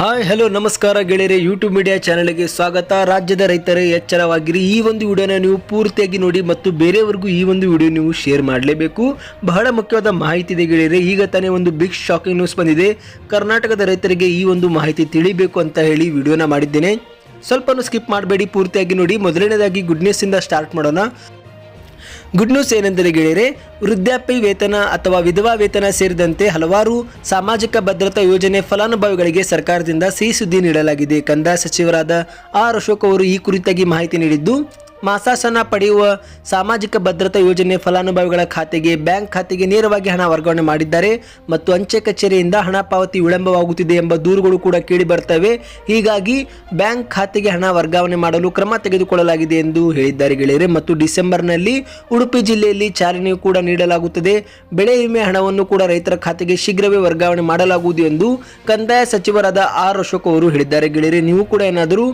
Hi, hello, ನಮಸ್ಕಾರ ಗೆಳೆಯರೆ. YouTube media ಚಾನಲ್ಗೆ ಸ್ವಾಗತ. ರಾಜ್ಯದ ರೈತರೇ, ಎಚ್ಚರವಾಗಿರಿ. ಈ ಒಂದು ವಿಡಿಯೋನ ನೀವು ಪೂರ್ತಿಯಾಗಿ ನೋಡಿ ಮತ್ತು ಬೇರೆಯವರೆಗೂ ಈ ಒಂದು ವಿಡಿಯೋ ನೀವು ಶೇರ್ ಮಾಡಲೇಬೇಕು. ಬಹಳ ಮುಖ್ಯವಾದ ಮಾಹಿತಿ ಇದೆ ಗೆಳೆಯರೆ. ಈಗ ತಾನೇ ಒಂದು ಬಿಗ್ ಶಾಕಿಂಗ್ ನ್ಯೂಸ್ ಬಂದಿದೆ. ಕರ್ನಾಟಕದ ರೈತರಿಗೆ ಈ ಒಂದು ಮಾಹಿತಿ ತಿಳಿಬೇಕು ಅಂತ ಹೇಳಿ ವಿಡಿಯೋನ ಮಾಡಿದ್ದೇನೆ. ಸ್ವಲ್ಪನೂ ಸ್ಕಿಪ್ ಮಾಡಬೇಡಿ, ಪೂರ್ತಿಯಾಗಿ ನೋಡಿ. ಮೊದಲನೇದಾಗಿ ಗುಡ್ನೆಸ್ ಇಂದ ಸ್ಟಾರ್ಟ್ ಮಾಡೋಣ. ಗುಡ್ ನ್ಯೂಸ್ ಏನೆಂದರೆ ಗೆಳೆಯರೆ, ವೃದ್ಧಾಪ್ಯ ವೇತನ ಅಥವಾ ವಿಧವಾ ವೇತನ ಸೇರಿದಂತೆ ಹಲವಾರು ಸಾಮಾಜಿಕ ಭದ್ರತಾ ಯೋಜನೆ ಫಲಾನುಭವಿಗಳಿಗೆ ಸರ್ಕಾರದಿಂದ ಸಿಹಿ ಸುದ್ದಿ ನೀಡಲಾಗಿದೆ. ಕಂದಾಯ ಸಚಿವರಾದ ಆರ್ ಅಶೋಕ್ ಅವರು ಈ ಕುರಿತಾಗಿ ಮಾಹಿತಿ ನೀಡಿದ್ದು ಮಾಸಾಸನ ಪಡೆಯುವ ಸಾಮಾಜಿಕ ಭದ್ರತಾ ಯೋಜನೆ ಫಲಾನುಭವಿಗಳ ಖಾತೆಗೆ ಬ್ಯಾಂಕ್ ಖಾತೆಗೆ ನೇರವಾಗಿ ಹಣ ವರ್ಗಾವಣೆ ಮಾಡಿದ್ದಾರೆ ಮತ್ತು ಅಂಚೆ ಕಚೇರಿಯಿಂದ ಹಣ ಪಾವತಿ ವಿಳಂಬವಾಗುತ್ತಿದೆ ಎಂಬ ದೂರುಗಳು ಕೂಡ ಕೇಳಿ ಬರ್ತವೆ ಹೀಗಾಗಿ ಬ್ಯಾಂಕ್ ಖಾತೆಗೆ ಹಣ ವರ್ಗಾವಣೆ ಮಾಡಲು ಕ್ರಮ ತೆಗೆದುಕೊಳ್ಳಲಾಗಿದೆ ಎಂದು ಹೇಳಿದ್ದಾರೆ ಗೆಳೆಯರೆ. ಮತ್ತು ಡಿಸೆಂಬರ್ನಲ್ಲಿ ಉಡುಪಿ ಜಿಲ್ಲೆಯಲ್ಲಿ ಚಾಲನೆಯೂ ಕೂಡ ನೀಡಲಾಗುತ್ತದೆ. ಬೆಳೆ ವಿಮೆ ಹಣವನ್ನು ಕೂಡ ರೈತರ ಖಾತೆಗೆ ಶೀಘ್ರವೇ ವರ್ಗಾವಣೆ ಮಾಡಲಾಗುವುದು ಎಂದು ಕಂದಾಯ ಸಚಿವರಾದ ಆರ್ ಅಶೋಕ್ ಅವರು ಹೇಳಿದ್ದಾರೆ. ಗೆಳೆಯರೆ, ನೀವು ಕೂಡ ಏನಾದರೂ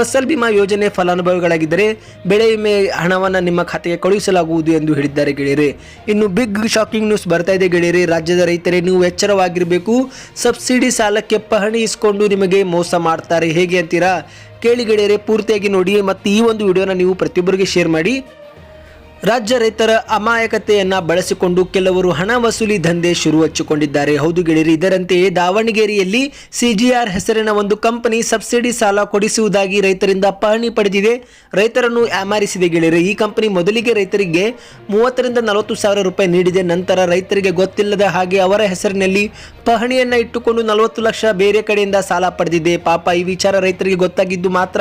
ಫಸಲ್ ಬಿಮಾ ಯೋಜನೆ ಫಲಾನುಭವಿಗಳಾಗಿದ್ದರೆ ಬೆಳೆ ವಿಮೆ ಹಣವನ್ನು ನಿಮ್ಮ ಖಾತೆಗೆ ಕಳುಹಿಸಲಾಗುವುದು ಎಂದು ಹೇಳಿದ್ದಾರೆ ಗೆಳೆಯರೆ. ಇನ್ನು ಬಿಗ್ ಶಾಕಿಂಗ್ ನ್ಯೂಸ್ ಬರ್ತಾ ಇದೆ ಗೆಳೆಯರೆ. ರಾಜ್ಯದ ರೈತರೇ, ನೀವು ಎಚ್ಚರವಾಗಿರಬೇಕು. ಸಬ್ಸಿಡಿ ಸಾಲಕ್ಕೆ ಪಹಣಿ ಇಸ್ಕೊಂಡು ನಿಮಗೆ ಮೋಸ ಮಾಡ್ತಾರೆ. ಹೇಗೆ ಅಂತೀರಾ? ಕೇಳಿ ಗೆಳೆಯರೆ, ಪೂರ್ತಿಯಾಗಿ ನೋಡಿ. ಮತ್ತು ಈ ಒಂದು ವಿಡಿಯೋನ ನೀವು ಪ್ರತಿಯೊಬ್ಬರಿಗೆ ಶೇರ್ ಮಾಡಿ. ರಾಜ್ಯ ರೈತರ ಅಮಾಯಕತೆಯನ್ನ ಬಳಸಿಕೊಂಡು ಕೆಲವರು ಹಣ ವಸೂಲಿ ದಂಧೆ ಶುರು ಹಚ್ಚಿಕೊಂಡಿದ್ದಾರೆ ಹೌದು ಗೆಳೆಯರಿ, ಇದರಂತೆಯೇ ದಾವಣಗೆರೆಯಲ್ಲಿ ಸಿಜಿಆರ್ ಹೆಸರಿನ ಒಂದು ಕಂಪನಿ ಸಬ್ಸಿಡಿ ಸಾಲ ಕೊಡಿಸುವುದಾಗಿ ರೈತರಿಂದ ಪಹಣಿ ಪಡೆದಿದೆ. ರೈತರನ್ನು ಯಾಮಾರಿಸಿದೆ ಗೆಳೆಯರು. ಈ ಕಂಪನಿ ಮೊದಲಿಗೆ ರೈತರಿಗೆ ಮೂವತ್ತರಿಂದ ನಲವತ್ತು ಸಾವಿರ ರೂಪಾಯಿ ನೀಡಿದೆ. ನಂತರ ರೈತರಿಗೆ ಗೊತ್ತಿಲ್ಲದ ಹಾಗೆ ಅವರ ಹೆಸರಿನಲ್ಲಿ ಪಹಣಿಯನ್ನ ಇಟ್ಟುಕೊಂಡು ನಲವತ್ತು ಲಕ್ಷ ಬೇರೆ ಕಡೆಯಿಂದ ಸಾಲ ಪಡೆದಿದೆ. ಪಾಪ, ಈ ವಿಚಾರ ರೈತರಿಗೆ ಗೊತ್ತಾಗಿದ್ದು ಮಾತ್ರ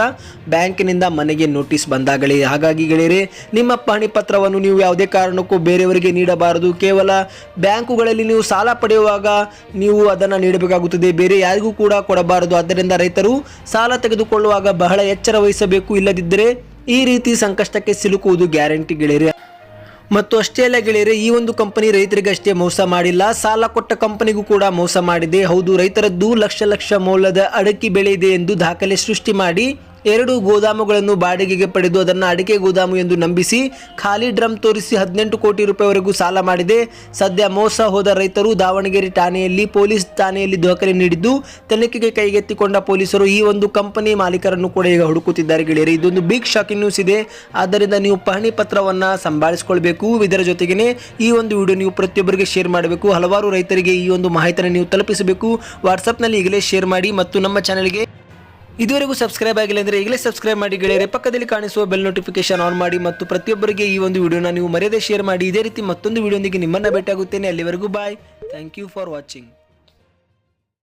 ಬ್ಯಾಂಕಿನಿಂದ ಮನೆಗೆ ನೋಟಿಸ್ ಬಂದಾಗಲೇ. ಹಾಗಾಗಿ ಗೆಳೆಯರೆ, ನಿಮ್ಮ ಪಹಣಿ ಪತ್ರವನ್ನು ನೀವು ಯಾವುದೇ ಕಾರಣಕ್ಕೂ ಬೇರೆಯವರಿಗೆ ನೀಡಬಾರದು. ಕೇವಲ ಬ್ಯಾಂಕುಗಳಲ್ಲಿ ನೀವು ಸಾಲ ಪಡೆಯುವಾಗ ನೀವು ಅದನ್ನು ನೀಡಬೇಕಾಗುತ್ತದೆ. ಬೇರೆ ಯಾರಿಗೂ ಕೂಡ ಕೊಡಬಾರದು. ಆದ್ದರಿಂದ ರೈತರು ಸಾಲ ತೆಗೆದುಕೊಳ್ಳುವಾಗ ಬಹಳ ಎಚ್ಚರ ವಹಿಸಬೇಕು. ಇಲ್ಲದಿದ್ದರೆ ಈ ರೀತಿ ಸಂಕಷ್ಟಕ್ಕೆ ಸಿಲುಕುವುದು ಗ್ಯಾರಂಟಿ ಗೆಳೆಯರೆ. ಮತ್ತು ಅಷ್ಟೇ ಅಲ್ಲ ಗೆಳೆಯರೆ, ಈ ಒಂದು ಕಂಪನಿ ರೈತರಿಗೆ ಅಷ್ಟೇ ಮೋಸ ಮಾಡಿಲ್ಲ. ಸಾಲ ಕೊಟ್ಟ ಕಂಪನಿಗೂ ಕೂಡ ಮೋಸ ಮಾಡಿದೆ. ಹೌದು, ರೈತರದ್ದು ಲಕ್ಷ ಲಕ್ಷ ಮೌಲ್ಯದ ಅಡಕೆ ಬೆಳೆ ಇದೆ ಎಂದು ದಾಖಲೆ ಸೃಷ್ಟಿ ಮಾಡಿ ಎರಡು ಗೋದಾಮುಗಳನ್ನು ಬಾಡಿಗೆಗೆ ಪಡೆದು ಅದನ್ನು ಅಡಿಕೆ ಗೋದಾಮು ಎಂದು ನಂಬಿಸಿ ಖಾಲಿ ಡ್ರಮ್ ತೋರಿಸಿ ಹದಿನೆಂಟು ಕೋಟಿ ರೂಪಾಯಿವರೆಗೂ ಸಾಲ ಮಾಡಿದೆ. ಸದ್ಯ ಮೋಸ ಹೋದ ರೈತರು ದಾವಣಗೆರೆ ಠಾಣೆಯಲ್ಲಿ ಪೊಲೀಸ್ ಠಾಣೆಯಲ್ಲಿ ದಾಖಲೆ ನೀಡಿದ್ದು, ತನಿಖೆಗೆ ಕೈಗೆತ್ತಿಕೊಂಡ ಪೊಲೀಸರು ಈ ಒಂದು ಕಂಪನಿ ಮಾಲೀಕರನ್ನು ಕೂಡ ಈಗ ಹುಡುಕುತ್ತಿದ್ದಾರೆ ಗೆಳೆಯರು. ಇದೊಂದು ಬಿಗ್ ಶಾಕಿಂಗ್ ನ್ಯೂಸ್ ಇದೆ. ಆದ್ದರಿಂದ ನೀವು ಪಹಣಿ ಪತ್ರವನ್ನು ಸಂಭಾಳಿಸಿಕೊಳ್ಬೇಕು. ಇದರ ಜೊತೆಗೇನೆ ಈ ಒಂದು ವಿಡಿಯೋ ನೀವು ಪ್ರತಿಯೊಬ್ಬರಿಗೆ ಶೇರ್ ಮಾಡಬೇಕು. ಹಲವಾರು ರೈತರಿಗೆ ಈ ಒಂದು ಮಾಹಿತಿಯನ್ನು ನೀವು ತಲುಪಿಸಬೇಕು. ವಾಟ್ಸಪ್ನಲ್ಲಿ ಈಗಲೇ ಶೇರ್ ಮಾಡಿ ಮತ್ತು ನಮ್ಮ ಚಾನಲ್ಗೆ ಇದುವರೆಗೂ ಸಬ್ಸ್ಕ್ರೈಬ್ ಆಗಿಲ್ಲ ಅಂದರೆ ಈಗಲೇ ಸಬ್ಸ್ಕ್ರೈಬ್ ಮಾಡಿ ಗೆಳೆಯರೆ. ಪಕ್ಕದಲ್ಲಿ ಕಾಣಿಸುವ ಬೆಲ್ ನೋಟಿಫಿಕೇಶನ್ ಆನ್ ಮಾಡಿ ಮತ್ತು ಪ್ರತಿಯೊಬ್ಬರಿಗೆ ಈ ಒಂದು ವಿಡಿಯೋನ ನೀವು ಮರ್ಯಾದೆ ಶೇರ್ ಮಾಡಿ. ಇದೇ ರೀತಿ ಮತ್ತೊಂದು ವಿಡಿಯೋದೊಂದಿಗೆ ನಿಮ್ಮನ್ನು ಭೇಟಿಯಾಗುತ್ತೇನೆ. ಅಲ್ಲಿವರೆಗೂ bye thank you for watching